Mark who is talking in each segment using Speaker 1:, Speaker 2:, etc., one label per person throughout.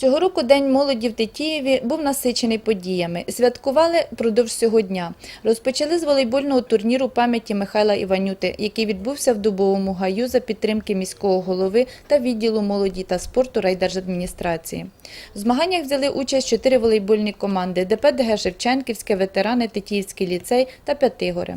Speaker 1: Цього року День молоді в Тетіїві був насичений подіями. Святкували впродовж всього дня. Розпочали з волейбольного турніру пам'яті Михайла Іванюти, який відбувся в Дубовому гаю за підтримки міського голови та відділу молоді та спорту райдержадміністрації. В змаганнях взяли участь чотири волейбольні команди ДП ДГ Шевченківське, ветерани, Тетіївський ліцей та П'ятигори.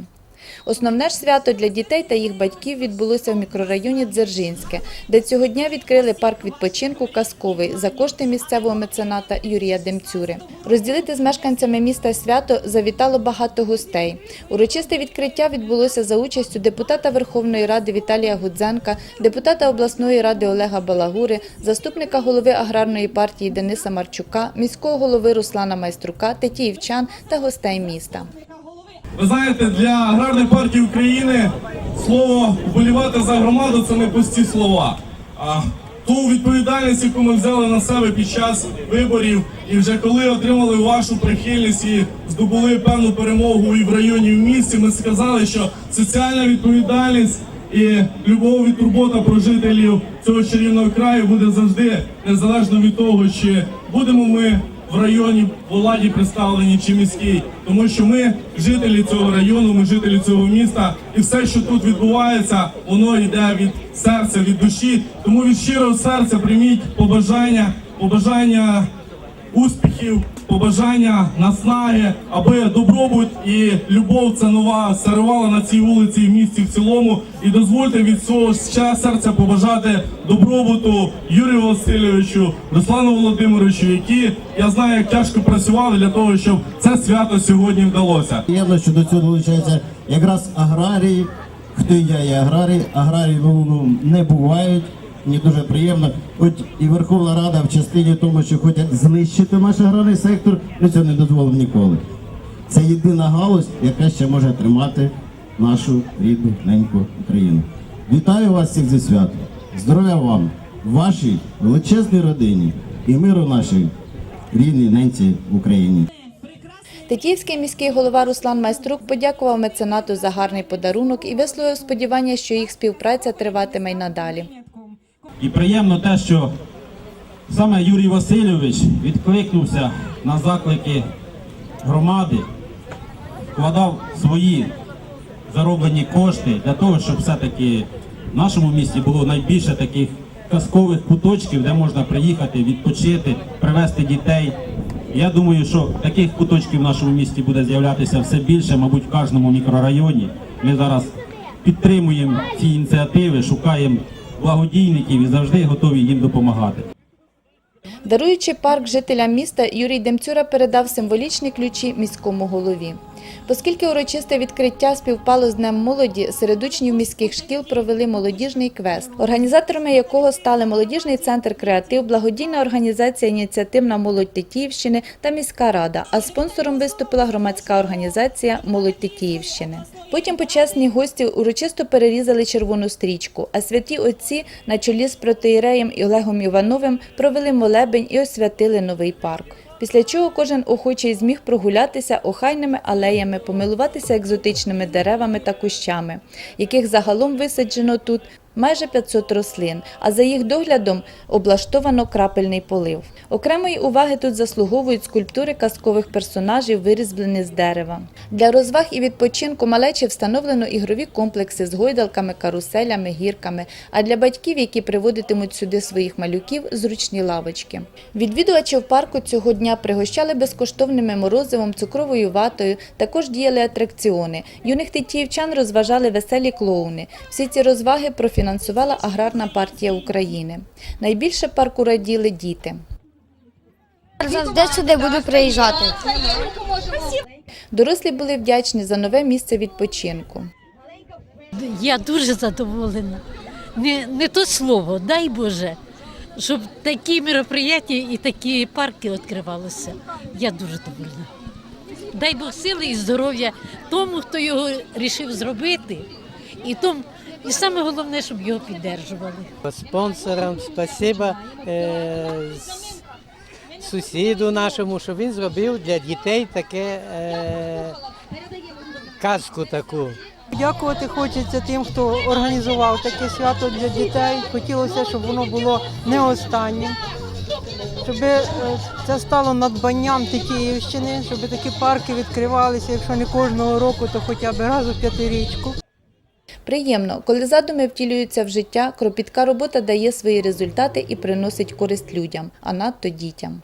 Speaker 1: Основне ж свято для дітей та їх батьків відбулося в мікрорайоні Дзержинське, де цього дня відкрили парк відпочинку Казковий за кошти місцевого мецената Юрія Демцюри. Розділити з мешканцями міста свято завітало багато гостей. Урочисте відкриття відбулося за участю депутата Верховної Ради Віталія Гудзенка, депутата обласної ради Олега Балагури, заступника голови аграрної партії Дениса Марчука, міського голови Руслана Майструка, тетіївчан та гостей міста.
Speaker 2: Ви знаєте, для аграрної партії України слово вболівати за громаду це не пусті слова. А ту відповідальність, яку ми взяли на себе під час виборів, і вже коли отримали вашу прихильність і здобули певну перемогу і в районі, і в місті, ми сказали, що соціальна відповідальність і любов і турбота про жителів цього чарівного краю буде завжди незалежно від того, чи будемо ми в районі владі представлені чи міській, тому що ми жителі цього району, ми жителі цього міста, і все, що тут відбувається, воно йде від серця, від душі. Тому від щирого серця прийміть побажання, побажання успіхів, побажання наснаги, аби добробут і любов це нова царувала на цій вулиці і в місті в цілому. І дозвольте від свого серця побажати добробуту Юрію Васильовичу, Руслану Володимировичу, які я знаю, як тяжко працювали для того, щоб це свято сьогодні вдалося.
Speaker 3: Приємно, що до цього долучаються якраз аграрії. Хто я є аграрій, аграрії ну, ну, не бувають. Мені дуже приємно. Хоч і Верховна Рада в частині тому, що хочуть знищити наш аграрний сектор, ми цього не дозволимо ніколи. Це єдина галузь, яка ще може тримати нашу рідну неньку Україну. Вітаю вас всіх зі святом. Здоров'я вам, вашій величезній родині і миру нашій рідній ненці в Україні.
Speaker 1: Тетіївський міський голова Руслан Майструк подякував меценату за гарний подарунок і висловив сподівання, що їх співпраця триватиме й надалі.
Speaker 4: І приємно те, що саме Юрій Васильович відкликнувся на заклики громади, вкладав свої зароблені кошти для того, щоб все-таки в нашому місті було найбільше таких казкових куточків, де можна приїхати, відпочити, привезти дітей. Я думаю, що таких куточків в нашому місті буде з'являтися все більше, мабуть, в кожному мікрорайоні. Ми зараз підтримуємо ці ініціативи, шукаємо благодійників і завжди готові їм допомагати.
Speaker 1: Даруючи парк жителям міста, Юрій Демцюра передав символічні ключі міському голові. Оскільки урочисте відкриття співпало з Днем молоді, серед учнів міських шкіл провели молодіжний квест, організаторами якого стали молодіжний центр креатив, благодійна організація Ініціативна молодь Тетіївщини та міська рада. А спонсором виступила громадська організація Молодь Тетіївщини. Потім почесні гості урочисто перерізали червону стрічку, а святі отці на чолі з протеєреєм і Олегом Івановим провели молебень і освятили новий парк. Після чого кожен охочий зміг прогулятися охайними алеями, помилуватися екзотичними деревами та кущами, яких загалом висаджено тут майже 500 рослин, а за їх доглядом облаштовано крапельний полив. Окремої уваги тут заслуговують скульптури казкових персонажів, вирізблені з дерева. Для розваг і відпочинку малечі встановлено ігрові комплекси з гойдалками, каруселями, гірками, а для батьків, які приводитимуть сюди своїх малюків, зручні лавочки. Відвідувачів парку цього дня пригощали безкоштовними морозивом, цукровою ватою, також діяли атракціони. Юних тетіївчан розважали веселі клоуни. Всі ці розваги профінансувала Аграрна партія України. Найбільше парку раділи діти.
Speaker 5: Завжди сюди буду приїжджати.
Speaker 1: Дорослі були вдячні за нове місце відпочинку.
Speaker 6: Я дуже задоволена. Не, не то слово, дай Боже, щоб такі мероприятия і такі парки відкривалися. Я дуже довольна. Дай Бог сили і здоров'я тому, хто його рішив зробити, і тому, і саме головне, щоб його піддержували.
Speaker 7: Спонсорам спасибо е, сусіду нашому, що він зробив для дітей таке е, казку таку. Дякувати хочеться тим, хто організував таке свято для дітей. Хотілося, щоб воно було не останнім.
Speaker 8: щоб е, це стало надбанням Тетіївщини, щоб такі парки відкривалися, якщо не кожного року, то хоча б раз у п'ятирічку.
Speaker 1: Приємно, коли задуми втілюються в життя, кропітка робота дає свої результати і приносить користь людям, а надто дітям.